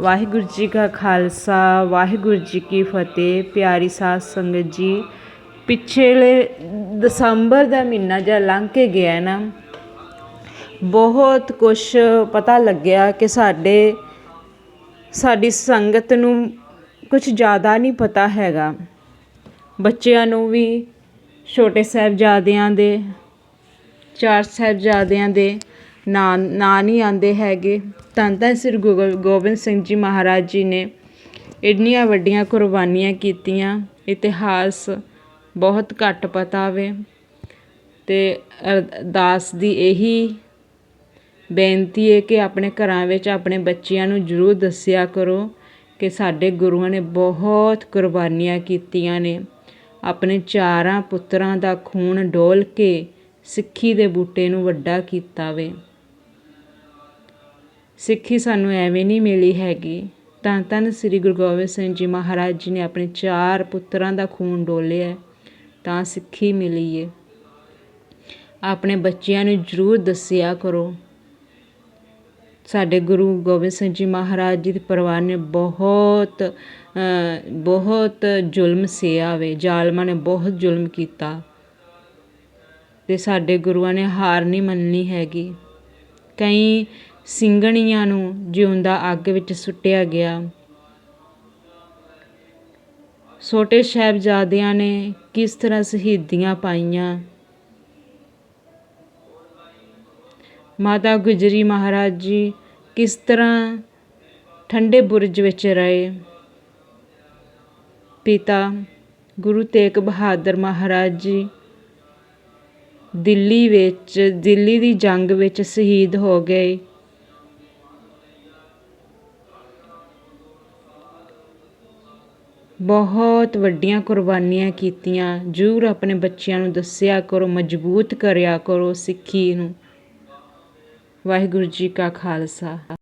ਵਾਹਿਗੁਰੂ ਜੀ ਕਾ ਖਾਲਸਾ, ਵਾਹਿਗੁਰੂ ਜੀ ਕੀ ਫਤਿਹ। ਪਿਆਰੀ ਸਾਧ ਸੰਗਤ ਜੀ, ਪਿਛਲੇ ਦਸੰਬਰ ਦਾ ਮਹੀਨਾ ਜਿਹਾ ਲੰਘ ਕੇ ਗਿਆ ਨਾ। ਬਹੁਤ ਕੁਝ ਪਤਾ ਲੱਗਿਆ ਕਿ ਸਾਡੇ, ਸਾਡੀ ਸੰਗਤ ਨੂੰ ਕੁਝ ਜ਼ਿਆਦਾ ਨਹੀਂ ਪਤਾ ਹੈਗਾ। ਬੱਚਿਆਂ ਨੂੰ ਵੀ, ਛੋਟੇ ਸਾਹਿਬਜ਼ਾਦਿਆਂ ਦੇ, ਚਾਰ ਸਾਹਿਬਜ਼ਾਦਿਆਂ ਦੇ ਨਾਂ ਨਾਂ ਨਹੀਂ ਆਉਂਦੇ ਹੈਗੇ। ਧੰਨ ਧੰਨ ਸ੍ਰੀ ਗੁਰੂ ਗੋਬਿੰਦ ਸਿੰਘ ਜੀ ਮਹਾਰਾਜ ਜੀ ਨੇ ਇੰਨੀਆਂ ਵੱਡੀਆਂ ਕੁਰਬਾਨੀਆਂ ਕੀਤੀਆਂ। ਇਤਿਹਾਸ ਬਹੁਤ ਘੱਟ ਪਤਾ ਵੇ ਅਤੇ ਅਰਦਾਸ ਦੀ ਇਹੀ ਬੇਨਤੀ ਹੈ ਕਿ ਆਪਣੇ ਘਰਾਂ ਵਿੱਚ ਆਪਣੇ ਬੱਚਿਆਂ ਨੂੰ ਜ਼ਰੂਰ ਦੱਸਿਆ ਕਰੋ ਕਿ ਸਾਡੇ ਗੁਰੂਆਂ ਨੇ ਬਹੁਤ ਕੁਰਬਾਨੀਆਂ ਕੀਤੀਆਂ ਨੇ। ਆਪਣੇ ਚਾਰਾਂ ਪੁੱਤਰਾਂ ਦਾ ਖੂਨ ਡੋਲ ਕੇ ਸਿੱਖੀ ਦੇ ਬੂਟੇ ਨੂੰ ਵੱਡਾ ਕੀਤਾ ਵੇ। ਸਿੱਖੀ ਸਾਨੂੰ ਐਵੇਂ ਨਹੀਂ ਮਿਲੀ ਹੈਗੀ। ਧੰਨ ਧੰਨ ਸ੍ਰੀ ਗੁਰੂ ਗੋਬਿੰਦ ਸਿੰਘ ਜੀ ਮਹਾਰਾਜ ਜੀ ਨੇ ਆਪਣੇ ਚਾਰ ਪੁੱਤਰਾਂ ਦਾ ਖੂਨ ਡੋਲਿਆ, ਤਾਂ ਸਿੱਖੀ ਮਿਲੀ ਏ। ਆਪਣੇ ਬੱਚਿਆਂ ਨੂੰ ਜ਼ਰੂਰ ਦੱਸਿਆ ਕਰੋ। ਸਾਡੇ ਗੁਰੂ ਗੋਬਿੰਦ ਸਿੰਘ ਜੀ ਮਹਾਰਾਜ ਜੀ ਦੇ ਪਰਿਵਾਰ ਨੇ ਬਹੁਤ ਬਹੁਤ ਜ਼ੁਲਮ ਸਿਆ ਵੇ। ਜ਼ਾਲਮਾਂ ਨੇ ਬਹੁਤ ਜ਼ੁਲਮ ਕੀਤਾ। ਤੇ ਸਾਡੇ ਗੁਰੂਆਂ ਨੇ ਹਾਰ ਨਹੀਂ ਮੰਨਣੀ ਹੈਗੀ। ਕਈ ਸਿੰਘਣੀਆਂ ਨੂੰ ਜਿਉਂਦਾ ਅੱਗ ਵਿੱਚ ਸੁੱਟਿਆ ਗਿਆ। ਛੋਟੇ ਸਾਹਿਬਜ਼ਾਦਿਆਂ ਨੇ ਕਿਸ ਤਰ੍ਹਾਂ ਸ਼ਹੀਦੀਆਂ ਪਾਈਆਂ? ਮਾਤਾ ਗੁਜਰੀ ਮਹਾਰਾਜ ਜੀ ਕਿਸ ਤਰ੍ਹਾਂ ਠੰਡੇ ਬੁਰਜ ਵਿੱਚ ਰਹੇ? ਪਿਤਾ ਗੁਰੂ ਤੇਗ ਬਹਾਦਰ ਮਹਾਰਾਜ ਜੀ ਦਿੱਲੀ ਵਿੱਚ, ਦਿੱਲੀ ਦੀ ਜੰਗ ਵਿੱਚ ਸ਼ਹੀਦ ਹੋ ਗਏ। ਬਹੁਤ ਵੱਡੀਆਂ ਕੁਰਬਾਨੀਆਂ ਕੀਤੀਆਂ। ਜ਼ਰੂਰ ਆਪਣੇ ਬੱਚਿਆਂ ਨੂੰ ਦੱਸਿਆ ਕਰੋ, ਮਜ਼ਬੂਤ ਕਰਿਆ ਕਰੋ ਸਿੱਖੀ ਨੂੰ। ਵਾਹਿਗੁਰੂ ਜੀ ਕਾ ਖਾਲਸਾ।